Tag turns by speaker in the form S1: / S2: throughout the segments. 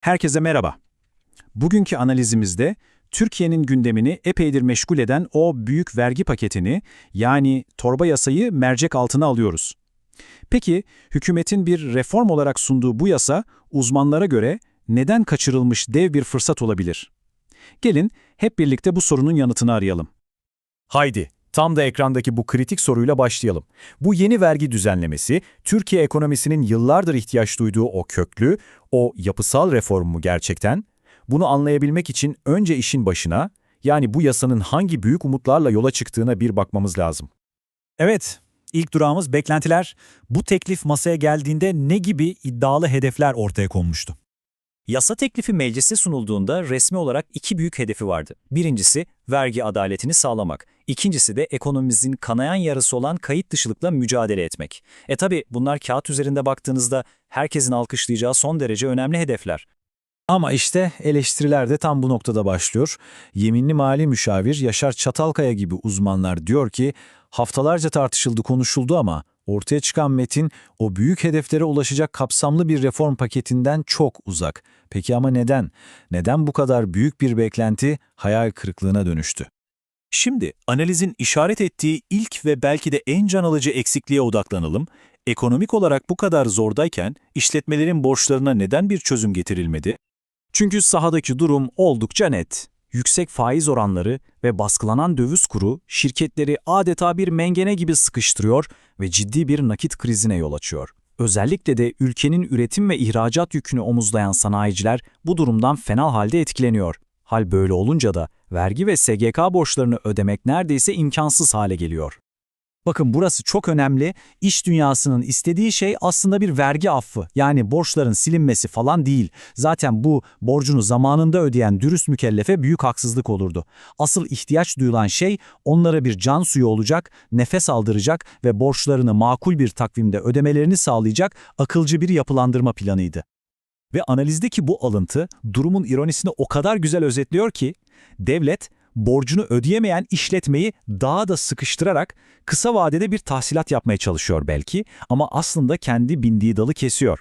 S1: Herkese merhaba. Bugünkü analizimizde Türkiye'nin gündemini epeydir meşgul eden o büyük vergi paketini yani torba yasayı mercek altına alıyoruz. Peki hükümetin bir reform olarak sunduğu bu yasa uzmanlara göre neden kaçırılmış dev bir fırsat olabilir? Gelin hep birlikte bu sorunun yanıtını arayalım. Haydi, tam da ekrandaki bu kritik soruyla başlayalım. Bu yeni vergi düzenlemesi, Türkiye ekonomisinin yıllardır ihtiyaç duyduğu o köklü, o yapısal reformu mu gerçekten? Bunu anlayabilmek için önce işin başına, yani bu yasanın hangi büyük umutlarla yola çıktığına bir bakmamız lazım.
S2: Evet, ilk durağımız beklentiler. Bu teklif masaya geldiğinde ne gibi iddialı hedefler ortaya konmuştu?
S3: Yasa teklifi meclise sunulduğunda resmi olarak iki büyük hedefi vardı. Birincisi, vergi adaletini sağlamak. İkincisi de ekonomimizin kanayan yarısı olan kayıt dışılıkla mücadele etmek. E tabi bunlar kağıt üzerinde baktığınızda herkesin alkışlayacağı son derece önemli hedefler.
S2: Ama işte eleştiriler de tam bu noktada başlıyor. Yeminli mali müşavir Yaşar Çatalkaya gibi uzmanlar diyor ki haftalarca tartışıldı konuşuldu ama ortaya çıkan metin o büyük hedeflere ulaşacak kapsamlı bir reform paketinden çok uzak. Peki ama neden? Neden bu kadar büyük bir beklenti hayal kırıklığına dönüştü?
S4: Şimdi analizin işaret ettiği ilk ve belki de en can alıcı eksikliğe odaklanalım. Ekonomik olarak bu kadar zordayken işletmelerin borçlarına neden bir çözüm getirilmedi?
S1: Çünkü sahadaki durum oldukça net. Yüksek faiz oranları ve baskılanan döviz kuru şirketleri adeta bir mengene gibi sıkıştırıyor ve ciddi bir nakit krizine yol açıyor. Özellikle de ülkenin üretim ve ihracat yükünü omuzlayan sanayiciler bu durumdan fena halde etkileniyor. Hal böyle olunca da vergi ve SGK borçlarını ödemek neredeyse imkansız hale geliyor.
S2: Bakın burası çok önemli. İş dünyasının istediği şey aslında bir vergi affı. Yani borçların silinmesi falan değil. Zaten bu borcunu zamanında ödeyen dürüst mükellefe büyük haksızlık olurdu. Asıl ihtiyaç duyulan şey onlara bir can suyu olacak, nefes aldıracak ve borçlarını makul bir takvimde ödemelerini sağlayacak akılcı bir yapılandırma planıydı. Ve analizdeki bu alıntı durumun ironisini o kadar güzel özetliyor ki, devlet borcunu ödeyemeyen işletmeyi daha da sıkıştırarak kısa vadede bir tahsilat yapmaya çalışıyor belki ama aslında kendi bindiği dalı kesiyor.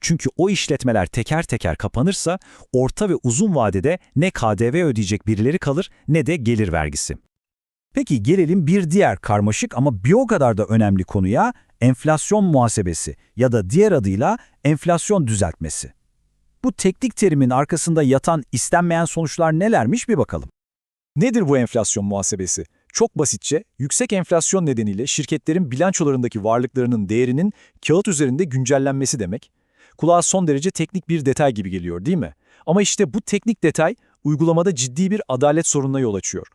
S2: Çünkü o işletmeler teker teker kapanırsa orta ve uzun vadede ne KDV ödeyecek birileri kalır ne de gelir vergisi. Peki gelelim bir diğer karmaşık ama bir o kadar da önemli konuya enflasyon muhasebesi ya da diğer adıyla enflasyon düzeltmesi. Bu teknik terimin arkasında yatan istenmeyen sonuçlar nelermiş bir bakalım. Nedir bu enflasyon muhasebesi? Çok basitçe, yüksek enflasyon nedeniyle şirketlerin bilançolarındaki varlıklarının değerinin kağıt üzerinde güncellenmesi demek. Kulağa son derece teknik bir detay gibi geliyor değil mi? Ama işte bu teknik detay uygulamada ciddi bir adalet sorununa yol açıyor.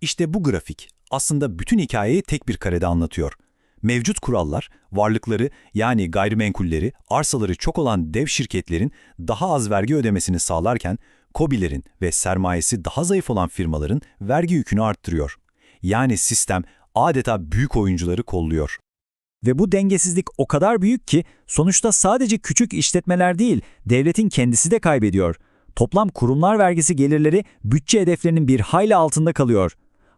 S4: İşte bu grafik aslında bütün hikayeyi tek bir karede anlatıyor. Mevcut kurallar, varlıkları yani gayrimenkulleri, arsaları çok olan dev şirketlerin daha az vergi ödemesini sağlarken, KOBİ'lerin ve sermayesi daha zayıf olan firmaların vergi yükünü arttırıyor. Yani sistem adeta büyük oyuncuları kolluyor.
S2: Ve bu dengesizlik o kadar büyük ki sonuçta sadece küçük işletmeler değil, devletin kendisi de kaybediyor. Toplam kurumlar vergisi gelirleri bütçe hedeflerinin bir hayli altında kalıyor.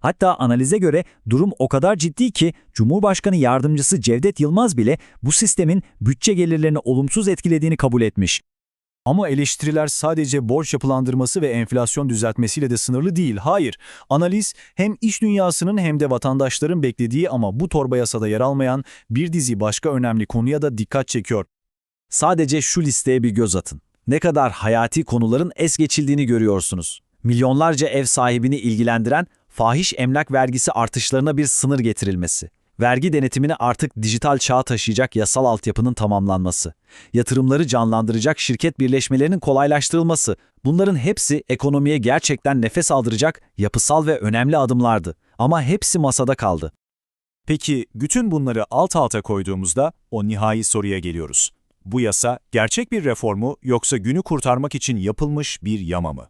S2: Hatta analize göre durum o kadar ciddi ki Cumhurbaşkanı Yardımcısı Cevdet Yılmaz bile bu sistemin bütçe gelirlerini olumsuz etkilediğini kabul etmiş.
S4: Ama eleştiriler sadece borç yapılandırması ve enflasyon düzeltmesiyle de sınırlı değil. Hayır, analiz hem iş dünyasının hem de vatandaşların beklediği ama bu torba yasada yer almayan bir dizi başka önemli konuya da dikkat çekiyor.
S2: Sadece şu listeye bir göz atın. Ne kadar hayati konuların es geçildiğini görüyorsunuz. Milyonlarca ev sahibini ilgilendiren fahiş emlak vergisi artışlarına bir sınır getirilmesi. Vergi denetimini artık dijital çağa taşıyacak yasal altyapının tamamlanması, yatırımları canlandıracak şirket birleşmelerinin kolaylaştırılması, bunların hepsi ekonomiye gerçekten nefes aldıracak yapısal ve önemli adımlardı. Ama hepsi masada kaldı.
S4: Peki bütün bunları alt alta koyduğumuzda o nihai soruya geliyoruz. Bu yasa gerçek bir reformu yoksa günü kurtarmak için yapılmış bir yama mı?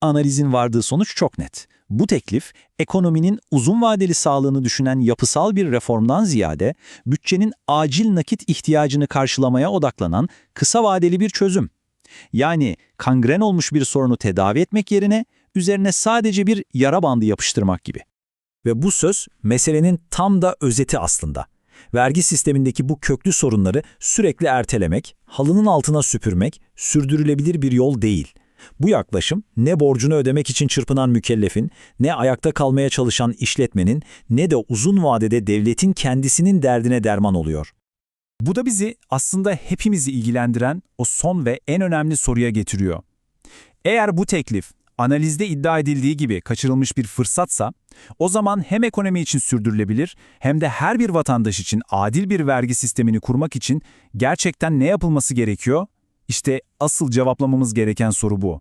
S2: Analizin vardığı sonuç çok net. Bu teklif, ekonominin uzun vadeli sağlığını düşünen yapısal bir reformdan ziyade, bütçenin acil nakit ihtiyacını karşılamaya odaklanan kısa vadeli bir çözüm. Yani kangren olmuş bir sorunu tedavi etmek yerine, üzerine sadece bir yara bandı yapıştırmak gibi. Ve bu söz, meselenin tam da özeti aslında.
S3: Vergi sistemindeki bu köklü sorunları sürekli ertelemek, halının altına süpürmek sürdürülebilir bir yol değil. Bu yaklaşım ne borcunu ödemek için çırpınan mükellefin, ne ayakta kalmaya çalışan işletmenin, ne de uzun vadede devletin kendisinin derdine derman oluyor.
S1: Bu da bizi aslında hepimizi ilgilendiren o son ve en önemli soruya getiriyor. Eğer bu teklif analizde iddia edildiği gibi kaçırılmış bir fırsatsa, o zaman hem ekonomi için sürdürülebilir hem de her bir vatandaş için adil bir vergi sistemini kurmak için gerçekten ne yapılması gerekiyor? İşte asıl cevaplamamız gereken soru bu.